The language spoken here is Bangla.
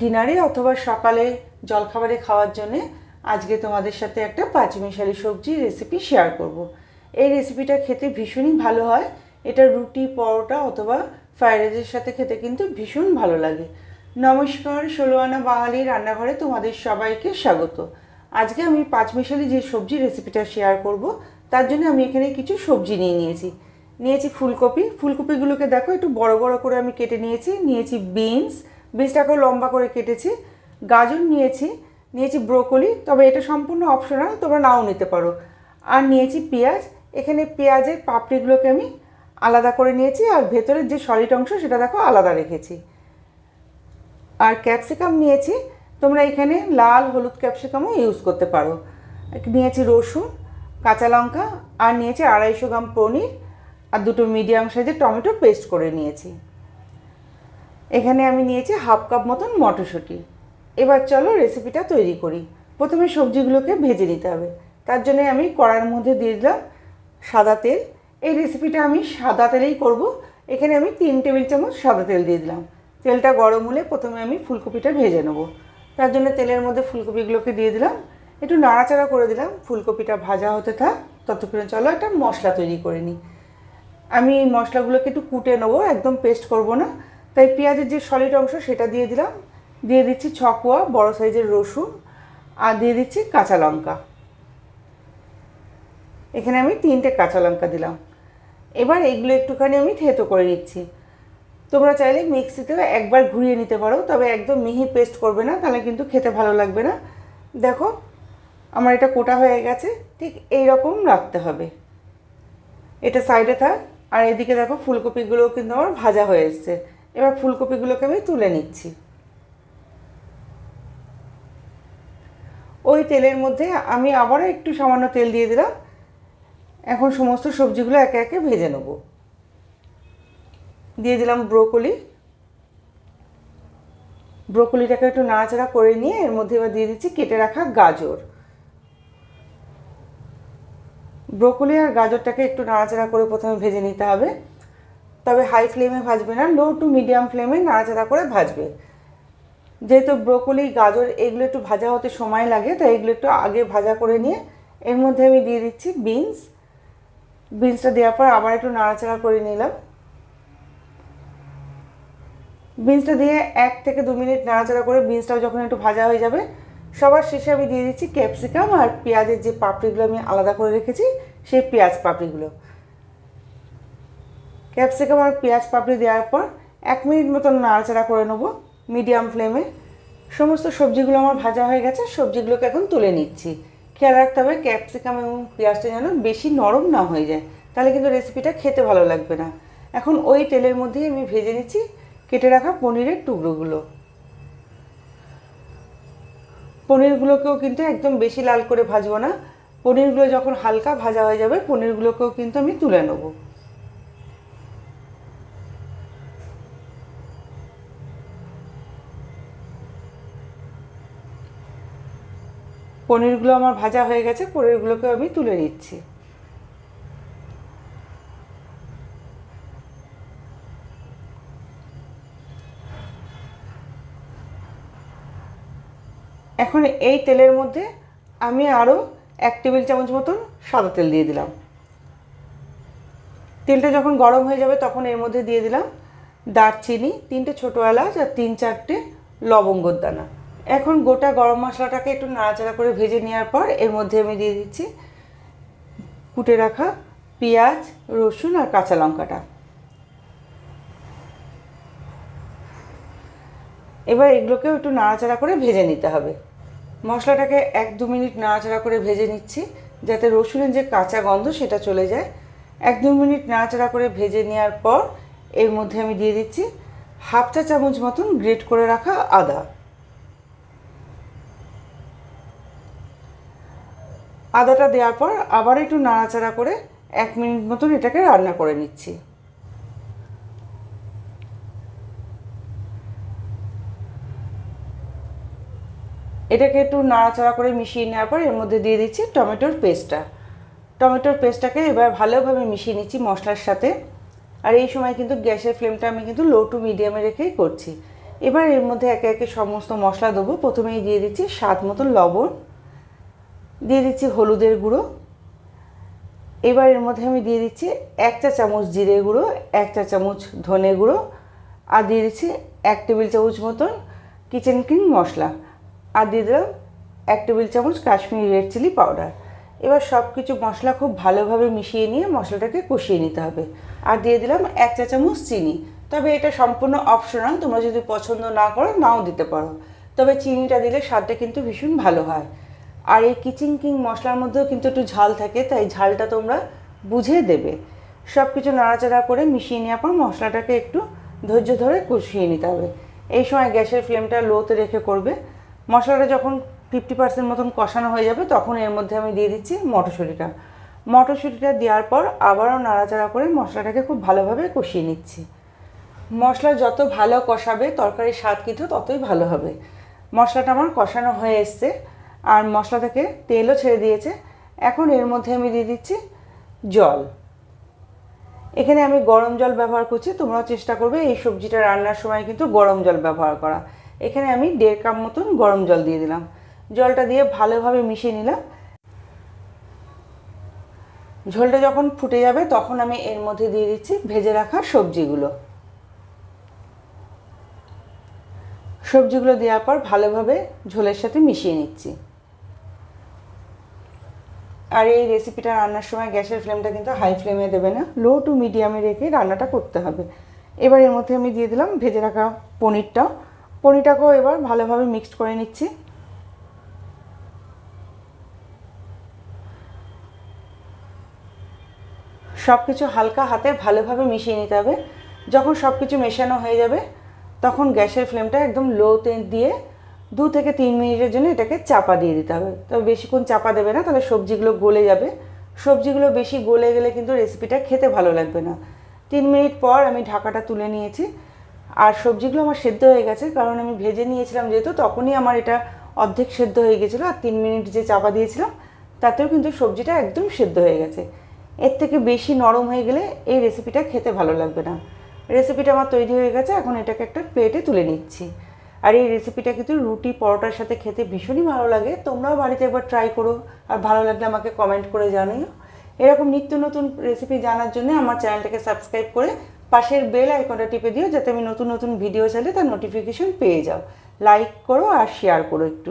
ডিনারে অথবা সকালে জলখাবারে খাওয়ার জন্যে আজকে তোমাদের সাথে একটা পাঁচমিশালি সবজির রেসিপি শেয়ার করব। এই রেসিপিটা খেতে ভীষণই ভালো হয়। এটা রুটি, পরোটা অথবা ফ্রাইড রাইসের সাথে খেতে কিন্তু ভীষণ ভালো লাগে। নমস্কার ষোলো আনা বাঙালি রান্নাঘরে তোমাদের সবাইকে স্বাগত। আজকে আমি পাঁচমিশালি যে সবজি রেসিপিটা শেয়ার করব, তার জন্য আমি এখানে কিছু সবজি নিয়ে নিয়েছি। নিয়েছি ফুলকপি। ফুলকপিগুলোকে দেখো, একটু বড় বড় করে আমি কেটে নিয়েছি। নিয়েছি বিনস বিনসটাকেও লম্বা করে কেটেছি। গাজর নিয়েছি নিয়েছি ব্রোকলি, তবে এটা সম্পূর্ণ অপশনাল তোমরা নাও নিতে পারো। আর নিয়েছি পেঁয়াজ, এখানে পেঁয়াজের পাপড়িগুলোকে আমি আলাদা করে নিয়েছি, আর ভেতরের যে সলিড অংশ সেটা দেখো আলাদা রেখেছি। আর ক্যাপসিকাম নিয়েছি, তোমরা এখানে লাল, হলুদ, ক্যাপসিকামও ইউজ করতে পারো। নিয়েছি রসুন, কাঁচা লঙ্কা, আর নিয়েছি আড়াইশো গ্রাম পনির, আর দুটো মিডিয়াম সাইজের টমেটো পেস্ট করে নিয়েছি। এখানে আমি নিয়েছি হাফ কাপ মতন মটরশুঁটি। এবার চলো রেসিপিটা তৈরি করি। প্রথমে সবজিগুলোকে ভেজে নিতে হবে। তার জন্য আমি কড়ার মধ্যে দিয়ে দিলাম সাদা তেল। এই রেসিপিটা আমি সাদা তেলেই করব। এখানে আমি তিন টেবিল চামচ সাদা তেল দিয়ে দিলাম। তেলটা গরম হলে প্রথমে আমি ফুলকপিটা ভেজে নেব। তার জন্য তেলের মধ্যে ফুলকপিগুলোকে দিয়ে দিলাম। একটু নাড়াচাড়া করে দিলাম। ফুলকপিটা ভাজা হতে থাক, ততক্ষণে চলো একটা মশলা তৈরি করে নিই। আমি এই মশলাগুলোকে একটু কুটে নেব, একদম পেস্ট করব না। তাই পেঁয়াজের যে সলিড অংশ সেটা দিয়ে দিলাম। দিয়ে দিচ্ছি ছকোয়া বড় সাইজের রসুন আর দিয়ে দিচ্ছি কাঁচা লঙ্কা। এখানে আমি তিনটে কাঁচা লঙ্কা দিলাম। এবার এগুলো একটুখানি আমি থেতো করে নিচ্ছি। তোমরা চাইলে মিক্সিতেও একবার ঘুরিয়ে নিতে পারো, তবে একদম মিহি পেস্ট করবে না, তাহলে কিন্তু খেতে ভালো লাগবে না। দেখো, আমার এটা কোটা হয়ে গেছে, ঠিক এই রকম রাখতে হবে। এটা সাইডে থাক, আর এদিকে দেখো ফুলকপিগুলোও কিন্তু আমার ভাজা হয়ে এসছে। এবার ফুলকপিগুলোকে আমি তুলে নিচ্ছি। ওই তেলের মধ্যে আমি আবারও একটু সামান্য তেল দিয়ে দিলাম। এখন সমস্ত সবজিগুলো একে একে ভেজে নেব। দিয়ে দিলাম ব্রোকলি। ব্রোকলিটাকে একটু নাড়াচাড়া করে নিয়ে এর মধ্যে এবার দিয়ে দিচ্ছি কেটে রাখা গাজর। ব্রোকলি আর গাজরটাকে একটু নাড়াচাড়া করে প্রথমে ভেজে নিতে হবে। তবে হাই ফ্লেমে ভাজবে না লো টু মিডিয়াম ফ্লেমে নাড়াচাড়া করে ভাজবে। যেহেতু ব্রোকলি গাজর এগুলো একটু ভাজা হতে সময় লাগে, তাই এগুলো একটু আগে ভাজা করে নিয়ে, এর মধ্যে আমি দিয়ে দিচ্ছি বিনস বিনসটা দেওয়ার পর আবার একটু নাড়াচাড়া করে নিলাম। বিনসটা দিয়ে এক থেকে দু মিনিট নাড়াচাড়া করে বিনসটাও যখন একটু ভাজা হয়ে যাবে, সবার শেষে আমি দিয়ে দিচ্ছি ক্যাপসিকাম আর পেঁয়াজের যে পাপড়িগুলো আমি আলাদা করে রেখেছি, সেই পেঁয়াজ পাপড়িগুলো। ক্যাপসিকাম আর পেঁয়াজ পাপড়ি দেওয়ার পর এক মিনিট মতন নাড়াচাড়া করে নেব মিডিয়াম ফ্লেমে। সমস্ত সবজিগুলো আমার ভাজা হয়ে গেছে, সবজিগুলোকে এখন তুলে নিচ্ছি। খেয়াল রাখতে হবে ক্যাপসিকাম এবং পেঁয়াজটা যেন বেশি নরম না হয়ে যায়, তাহলে কিন্তু রেসিপিটা খেতে ভালো লাগবে না। এখন ওই তেলের মধ্যেই আমি ভেজে নিচ্ছি কেটে রাখা পনিরের টুকরোগুলো। পনিরগুলোকেও কিন্তু একদম বেশি লাল করে ভাজবো না। পনিরগুলো যখন হালকা ভাজা হয়ে যাবে, পনিরগুলোকেও কিন্তু আমি তুলে নেব। পনিরগুলো আমার ভাজা হয়ে গেছে, পনিরগুলোকেও আমি তুলে নিচ্ছি। এখন এই তেলের মধ্যে আমি আরও এক টেবিল চামচ মতন সাদা তেল দিয়ে দিলাম। তেলটা যখন গরম হয়ে যাবে তখন এর মধ্যে দিয়ে দিলাম দারচিনি, তিনটে ছোটো এলাচ আর তিন চারটে লবঙ্গর দানা। এখন গোটা গরম মশলাটাকে একটু নাড়াচাড়া করে ভেজে নেওয়ার পর এর মধ্যে আমি দিয়ে দিচ্ছি কুটে রাখা পেঁয়াজ, রসুন আর কাঁচা লঙ্কাটা। এবার এগুলোকেও একটু নাড়াচাড়া করে ভেজে নিতে হবে। মশলাটাকে এক দু মিনিট নাড়াচাড়া করে ভেজে নিচ্ছি যাতে রসুনের যে কাঁচা গন্ধ সেটা চলে যায়। এক দু মিনিট নাড়াচাড়া করে ভেজে নেওয়ার পর এর মধ্যে আমি দিয়ে দিচ্ছি হাফ চা চামচ মতন গ্রেট করে রাখা আদা। আদাটা দেওয়ার পর আবার একটু নাড়াচাড়া করে এক মিনিট মতন এটাকে রান্না করে নিচ্ছি। এটাকে একটু নাড়াচাড়া করে মিশিয়ে নেওয়ার পর এর মধ্যে দিয়ে দিচ্ছি টমেটোর পেস্টটা। টমেটোর পেস্টটাকে এবার ভালোভাবে মিশিয়ে নিচ্ছি মশলার সাথে। আর এই সময় কিন্তু গ্যাসের ফ্লেমটা আমি কিন্তু লো টু মিডিয়ামে রেখেই করছি। এবার এর মধ্যে একে একে সমস্ত মশলা দেবো। প্রথমেই দিয়ে দিচ্ছি স্বাদ মতো লবণ। দিয়ে দিচ্ছি হলুদের গুঁড়ো। এবার এর মধ্যে আমি দিয়ে দিচ্ছি এক চা চামচ জিরে গুঁড়ো, এক চা চামচ ধনে গুঁড়ো আর দিয়ে দিচ্ছি এক টেবিল চামচ মতন কিচেন কিং মশলা। আর দিয়ে দিলাম এক টেবিল চামচ কাশ্মীরি রেড চিলি পাউডার এবার সব কিছু মশলা খুব ভালোভাবে মিশিয়ে নিয়ে মশলাটাকে কষিয়ে নিতে হবে। আর দিয়ে দিলাম এক চা চামচ চিনি। তবে এটা সম্পূর্ণ অপশনাল তোমরা যদি পছন্দ না করো, নাও দিতে পারো। তবে চিনিটা দিলে স্বাদটা কিন্তু ভীষণ ভালো হয়। আর এই কিচিং কিং মশলার মধ্যেও কিন্তু একটু ঝাল থাকে, তাই ঝালটা তোমরা বুঝে দেবে। সব কিছু নাড়াচাড়া করে মিশিয়ে নেওয়ার পর মশলাটাকে একটু ধৈর্য ধরে কষিয়ে নিতে হবে। এই সময় গ্যাসের ফ্লেমটা লোতে রেখে করবে। মশলাটা যখন ফিফটি পার্সেন্ট মতন কষানো হয়ে যাবে, তখন এর মধ্যে আমি দিয়ে দিচ্ছি মটরশুঁটিটা। মটরশুঁটিটা দেওয়ার পর আবারও নাড়াচাড়া করে মশলাটাকে খুব ভালোভাবে কষিয়ে নিচ্ছি। মশলা যত ভালো কষাবে, তরকারির স্বাদ কিন্তু ততই ভালো হবে। মশলাটা আমার কষানো হয়ে এসছে। আর মশলা থেকে তেলও ছেড়ে দিয়েছে। এখন এর মধ্যে আমি দিয়ে দিচ্ছি জল। এখানে আমি গরম জল ব্যবহার করছি, তোমরাও চেষ্টা করবে এই সবজিটা রান্নার সময় কিন্তু গরম জল ব্যবহার করা। এখানে আমি দেড় কাপ মতন গরম জল দিয়ে দিলাম। জলটা দিয়ে ভালোভাবে মিশিয়ে নিলাম। ঝোলটা যখন ফুটে যাবে তখন আমি এর মধ্যে দিয়ে দিচ্ছি ভেজে রাখা সবজিগুলো। সবজিগুলো দেওয়ার পর ভালোভাবে ঝোলের সাথে মিশিয়ে নিচ্ছি। আর এই রেসিপিটা রান্নার সময় গ্যাসের ফ্লেমটা কিন্তু হাই ফ্লেমে দেবে না লো টু মিডিয়ামে রেখে রান্নাটা করতে হবে। এবার এর মধ্যে আমি দিয়ে দিলাম ভেজে রাখা পনিরটা। পনিরটাকেও এবার ভালোভাবে মিক্সড করে নিচ্ছি। সব কিছু হালকা হাতে ভালোভাবে মিশিয়ে নিতে হবে। যখন সব কিছু মেশানো হয়ে যাবে, তখন গ্যাসের ফ্লেমটা একদম লোতে দিয়ে দু থেকে তিন মিনিটের জন্য এটাকে চাপা দিয়ে দিতে হবে। তবে বেশিক্ষণ চাপা দেবে না, তাহলে সবজিগুলো গলে যাবে। সবজিগুলো বেশি গলে গেলে কিন্তু রেসিপিটা খেতে ভালো লাগবে না। তিন মিনিট পর আমি ঢাকাটা তুলে নিয়েছি। আর সবজিগুলো আমার সেদ্ধ হয়ে গেছে, কারণ আমি ভেজে নিয়েছিলাম যেহেতু, তখনই আমার এটা অর্ধেক সেদ্ধ হয়ে গেছিল। আর তিন মিনিট যে চাপা দিয়েছিলাম, তাতেও কিন্তু সবজিটা একদম সেদ্ধ হয়ে গেছে। এর থেকে বেশি নরম হয়ে গেলে এই রেসিপিটা খেতে ভালো লাগবে না। রেসিপিটা আমার তৈরি হয়ে গেছে, এখন এটাকে একটা প্লেটে তুলে নিচ্ছি। আর এই রেসিপিটা কিন্তু রুটি, পরোটার সাথে খেতে ভীষণই ভালো লাগে। তোমরাও বাড়িতে একবার ট্রাই করো আর ভালো লাগলে আমাকে কমেন্ট করে জানিও। এরকম নিত্য নতুন রেসিপি জানার জন্য আমার চ্যানেলটাকে সাবস্ক্রাইব করে পাশের বেল আইকনটা টিপে দিও যাতে আমি নতুন নতুন ভিডিও চালে তার নোটিফিকেশন পেয়ে যাও। লাইক করো আর শেয়ার করো একটু।